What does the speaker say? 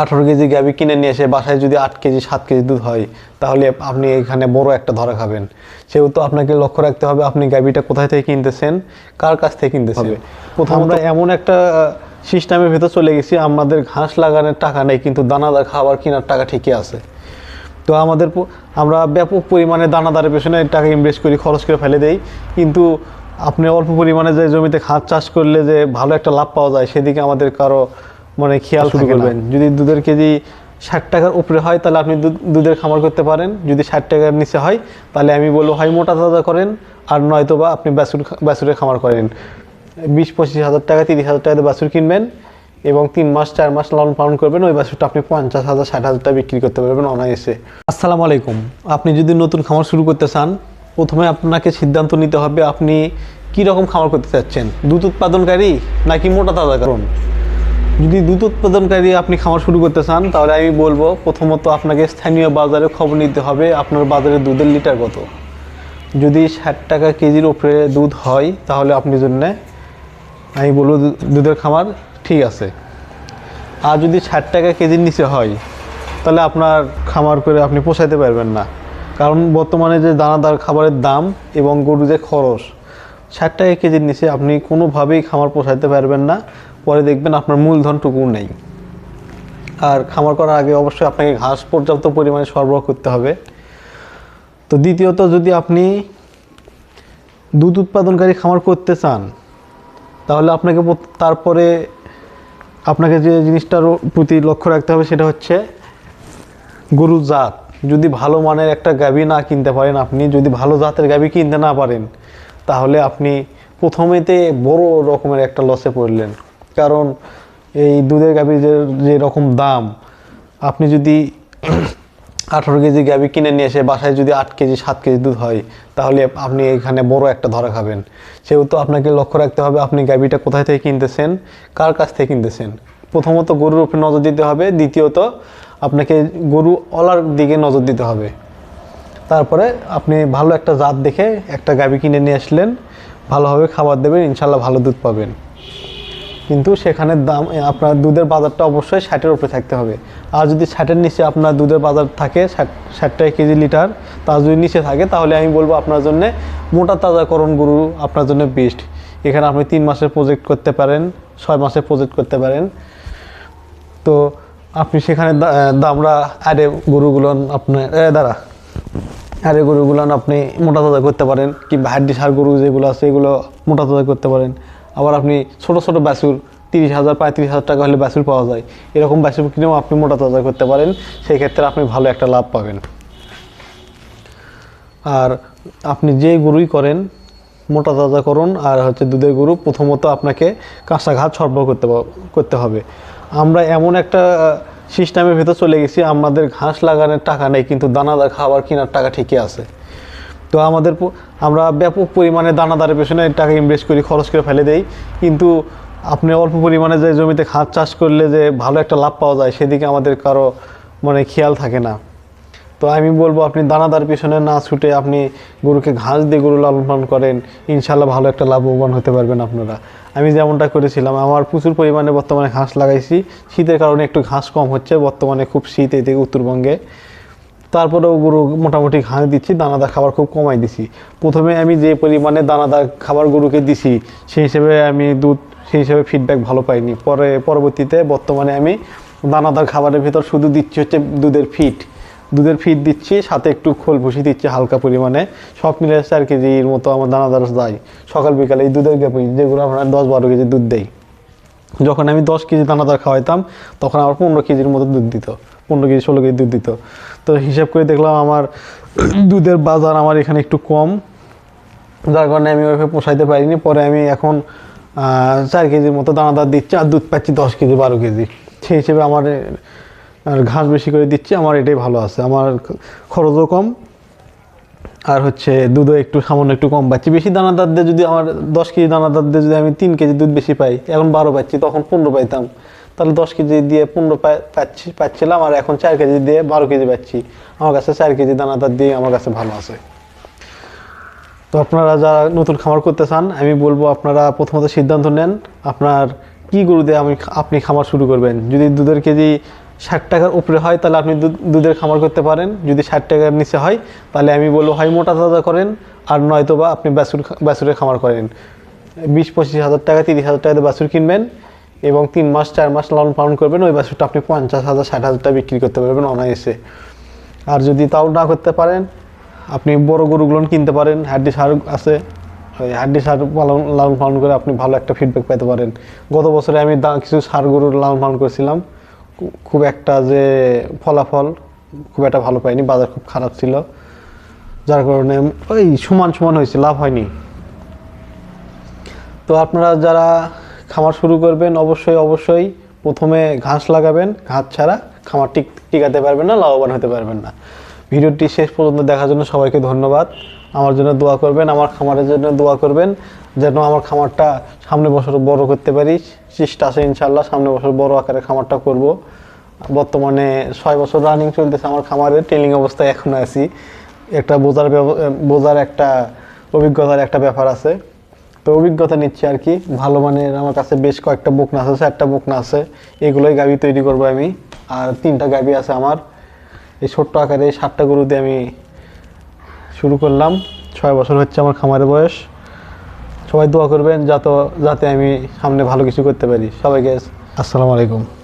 আঠারো কেজি গাভি কিনে নিয়ে এসে বাসায় যদি আট কেজি সাত কেজি দুধ হয় তাহলে আপনি এখানে বড় একটা ধরা খাবেন। সেহেতু আপনাকে লক্ষ্য রাখতে হবে আপনি গাভিটা কোথায় থেকে কিনতেছেন কার কাছ থেকে কিনতেছেন। প্রথম আমরা এমন একটা সিস্টেমের ভেতর চলে গেছি আমাদের ঘাস লাগানোর টাকা নেই কিন্তু দানাদার খাবার কেনার টাকা ঠিকই আছে। তো আমাদের আমরা ব্যাপক পরিমাণে দানাদারের পেছনে টাকা ইনভেস্ট করি খরচ করে ফেলে দেই। কিন্তু আপনি অল্প পরিমাণে যে জমিতে খাত চাষ করলে যে ভালো একটা লাভ পাওয়া যায় সেদিকে আমাদের কারও মানে খেয়াল শুরু করবেন। যদি দুধের কেজি ষাট টাকার উপরে হয় তাহলে আপনি দুধ- দুধের খামার করতে পারেন। যদি ষাট টাকার নিচে হয় তাহলে আমি বলব হয় মোটা তাজা করেন আর নয়তো বা আপনি বাসুর বাছুরের খামার করেন। বিশ পঁচিশ হাজার টাকা তিরিশ হাজার টাকাতে বাসুর কিনবেন এবং তিন মাস চার মাস লালন পালন করবেন ওই বাছুরটা আপনি পঞ্চাশ হাজার ষাট হাজার টাকা বিক্রি করতে পারবেন অনায়াসে। আসসালামু আলাইকুম। আপনি যদি নতুন খামার শুরু করতে চান প্রথমে আপনাকে সিদ্ধান্ত নিতে হবে আপনি কি রকম খামার করতে চাচ্ছেন? দুধ উৎপাদনকারী নাকি মোটা তাজা কারণ যদি দুধ উৎপাদনকারী আপনি খামার শুরু করতে চান, তাহলে আমি বলব প্রথমত আপনাকে স্থানীয় বাজারে খবর নিতে হবে, আপনার বাজারে দুধের লিটার কত। যদি ষাট টাকা কেজির ওপরে দুধ হয়, তাহলে আপনি জন্য আমি বলব দুধের খামার ঠিক আছে। আর যদি ষাট টাকা কেজির নিচে হয়, তাহলে আপনার খামার করে আপনি পোষাইতে পারবেন না। কারণ বর্তমানে যে দানাদার খাবারের দাম এবং গরু যে খরচ, ষাট টাকা কেজির নিচে আপনি কোনোভাবেই খামার পোষাইতে পারবেন না। পরে দেখবেন আপনার মূলধনটুকু নেই। আর খামার করার আগে অবশ্যই আপনাকে ঘাস পর্যাপ্ত পরিমাণে সরবরাহ করতে হবে। তো দ্বিতীয়ত, যদি আপনি দুধ উৎপাদনকারী খামার করতে চান, তাহলে আপনাকে তারপরে আপনাকে যে জিনিসটার প্রতি লক্ষ্য রাখতে হবে সেটা হচ্ছে গরুর জাত। যদি ভালো মানের একটা গাভী না কিনতে পারেন আপনি, যদি ভালো জাতের গাভী কিনতে না পারেন, তাহলে আপনি প্রথমেতে বড় রকমের একটা লসে পড়লেন। কারণ এই দুধের গাভীর যে রকম দাম, আপনি যদি আঠারো কেজি গাভী কিনে নিয়ে এসে বাসায় যদি আট কেজি, সাত কেজি দুধ হয়, তাহলে আপনি এখানে বড় একটা ধরা খাবেন। সেহেতু আপনাকে লক্ষ্য রাখতে হবে আপনি গাভীটা কোথায় থেকে কিনতেছেন, কার কাছ থেকে কিনতেছেন। প্রথমত গরুর উপরে নজর দিতে হবে, দ্বিতীয়ত আপনাকে গরু অলার দিকে নজর দিতে হবে। তারপরে আপনি ভালো একটা জাত দেখে একটা গাভী কিনে নিয়ে আসলেন, ভালোভাবে খাবার দেবেন, ইনশাল্লাহ ভালো দুধ পাবেন। কিন্তু সেখানে দাম আপনার দুধের বাজারটা অবশ্যই ষাটের উপরে থাকতে হবে। আর যদি ষাটের নিচে আপনার দুধের বাজার থাকে, ষাট ষাট কেজি লিটার তার যদি নিচে থাকে, তাহলে আমি বলব আপনার জন্য মোটা তাজাকরণ গরু আপনার জন্য বেস্ট এখানে আপনি তিন মাসের প্রজেক্ট করতে পারেন, ছয় মাসের প্রজেক্ট করতে পারেন। তো আপনি সেখানে দামরা আরে গরুগুলো আপনার দাঁড়া। আরে গরুগুলো আপনি মোটা তাজা করতে পারেন, কিংবা হাড্ডি সার গরু যেগুলো আছে, এগুলো মোটা তাজা করতে পারেন। আবার আপনি ছোট ছোট বাছুর তিরিশ হাজার, পঁয়ত্রিশ হাজার টাকা হলে বাছুর পাওয়া যায়। এরকম বাছুর কিনেও আপনি মোটা তাজা করতে পারেন। সেই ক্ষেত্রে আপনি ভালো একটা লাভ পাবেন। আর আপনি যে গরুই করেন, মোটা তাজা করুন, আর হচ্ছে দুধের গরু, প্রথমত আপনাকে কাঁচা ঘাট সরবরাহ করতে করতে হবে। আমরা এমন একটা সিস্টেমের ভেতর চলে গেছি, আমাদের ঘাস লাগানোর টাকা নেই, কিন্তু দানাদার খাবার কেনার টাকা ঠিকই আছে। তো আমাদের আমরা ব্যাপক পরিমাণে দানাদারের পেছনে টাকা ইনভেস্ট করি, খরচ করে ফেলে দেই। কিন্তু আপনি অল্প পরিমাণে যে জমিতে খাত চাষ করলে যে ভালো একটা লাভ পাওয়া যায়, সেদিকে আমাদের কারও মানে খেয়াল থাকে না। তো আমি বলব, আপনি দানাদার পিছনে না ছুটে আপনি গরুকে ঘাস দিয়ে গরু লালন পালন করেন, ইনশাল্লাহ ভালো একটা লাভবান হতে পারবেন আপনারা। আমি যেমনটা করেছিলাম, আমার প্রচুর পরিমাণে বর্তমানে ঘাস লাগাইছি। শীতের কারণে একটু ঘাস কম হচ্ছে, বর্তমানে খুব শীত এদিকে উত্তরবঙ্গে। তারপরেও গরু মোটামুটি ঘাস দিচ্ছি, দানাদার খাবার খুব কমাই দিছি। প্রথমে আমি যে পরিমাণে দানাদার খাবার গরুকে দিছি, সেই হিসেবে আমি দুধ, সেই হিসেবে ফিডব্যাক ভালো পাইনি। পরে, পরবর্তীতে বর্তমানে আমি দানাদার খাবারের ভিতর শুধু দিচ্ছি হচ্ছে দুধের ফিট দুধের ফিট দিচ্ছি, সাথে একটু খোল ভুসি দিচ্ছি হালকা পরিমাণে। সব মিলে চার কেজির মতো আমার দানাদার যায়। সকাল বিকালে এই দুধের গ্যাপ যেগুলো আপনার দশ বারো কেজি দুধ দেয় যখন আমি দশ কেজি দানাদার খাওয়াইতাম, তখন আমার পনেরো কেজির মতো দুধ দিত। পনেরো কেজি, ষোলো কেজি দুধ দিত। তো হিসাব করে দেখলাম আমার দুধের বাজার আমার এখানে একটু কম। যার কারণে আমি ওইভাবে পোষাইতে পারিনি। পরে আমি এখন চার কেজির মতো দানাদার দিচ্ছি আর দুধ পাচ্ছি দশ কেজি, বারো কেজি। সেই হিসেবে আমার ঘাস বেশি করে দিচ্ছি। আমার এটাই ভালো আছে। আমার খরচও কম। আর হচ্ছে দুধও একটু সামান্য একটু কম পাচ্ছি। বেশি দানাদার দিয়ে যদি আমার দশ কেজি দানাদার দিয়ে যদি আমি তিন কেজি দুধ বেশি পাই, এখন বারো পাচ্ছি, তখন পনেরো পাইতাম। তাহলে দশ কেজি দিয়ে পনেরো পাচ্ছি পাচ্ছিলাম, আর এখন চার কেজি দিয়ে বারো কেজি পাচ্ছি। আমার কাছে চার কেজি দানাদার দিয়ে আমার কাছে ভালো আছে। তো আপনারা যারা নতুন খামার করতে চান, আমি বলব আপনারা প্রথমত সিদ্ধান্ত নেন, আপনার কি গরু দিয়ে আমি আপনি খামার শুরু করবেন। যদি দুধের কেজি ষাট টাকার উপরে হয়, তাহলে আপনি দুধ- দুধের খামার করতে পারেন। যদি ষাট টাকার নিচে হয়, তাহলে আমি বলব হয় মোটা তাজা করেন, আর নয়তো বা আপনি বাসুর বাছুরের খামার করেন বিশ, পঁচিশ হাজার টাকা, তিরিশ হাজার টাকাতে বাসুর কিনবেন এবং তিন মাস, চার মাস লালন পালন করবেন, ওই বাসুরটা আপনি পঞ্চাশ হাজার, ষাট হাজার টাকা বিক্রি করতে পারবেন অনায়াসে। আর যদি তাও না করতে পারেন, আপনি বড় গরুগুলো কিনতে পারেন, হাড্ডি সার আছে, ওই হাড্ডি সার পালন, লালন পালন করে আপনি ভালো একটা ফিডব্যাক পেতে পারেন। গত বছরে আমি দা- কিছু সার গরুর লালন পালন করেছিলাম খুব একটা যে ফলাফল খুব একটা ভালো পাইনি, বাজার খুব খারাপ ছিল। যার কারণে ওই সমান সমান হয়েছে, লাভ হয়নি। তো আপনারা যারা খামার শুরু করবেন, অবশ্যই অবশ্যই প্রথমে ঘাস লাগাবেন। ঘাস ছাড়া খামার টিক টিকাতে পারবেন না, লাভবান হতে পারবেন না। ভিডিওটি শেষ পর্যন্ত দেখার জন্য সবাইকে ধন্যবাদ। আমার জন্য দোয়া করবেন, আমার খামারের জন্য দোয়া করবেন, যেন আমার খামারটা সামনে বছর বড় করতে পারি। চেষ্টা আছে ইনশাল্লাহ সামনে বছর বড় আকারে খামারটা করব। বর্তমানে ছয় বছর রানিং চলতেছে আমার খামারের ট্রেনিং অবস্থায় এখনও আছি। একটা বোঝার বোঝার একটা অভিজ্ঞতার একটা ব্যাপার আছে। তো অভিজ্ঞতা নিচ্ছি আর কি, ভালো মানের আমার কাছে বেশ কয়েকটা বুক বকনা আছে, চারটা বকনা আছে, এগুলোই গাবি তৈরি করব আমি। আর তিনটা গাবি আছে আমার। এই ছোট্ট আকারে সাতটা গরু দিয়ে আমি শুরু করলাম। ছয় বছর হচ্ছে আমার খামারের বয়স। সবাই দোয়া করবেন যাতে যাতে আমি সামনে ভালো কিছু করতে পারি। সবাইকে আসসালামু আলাইকুম।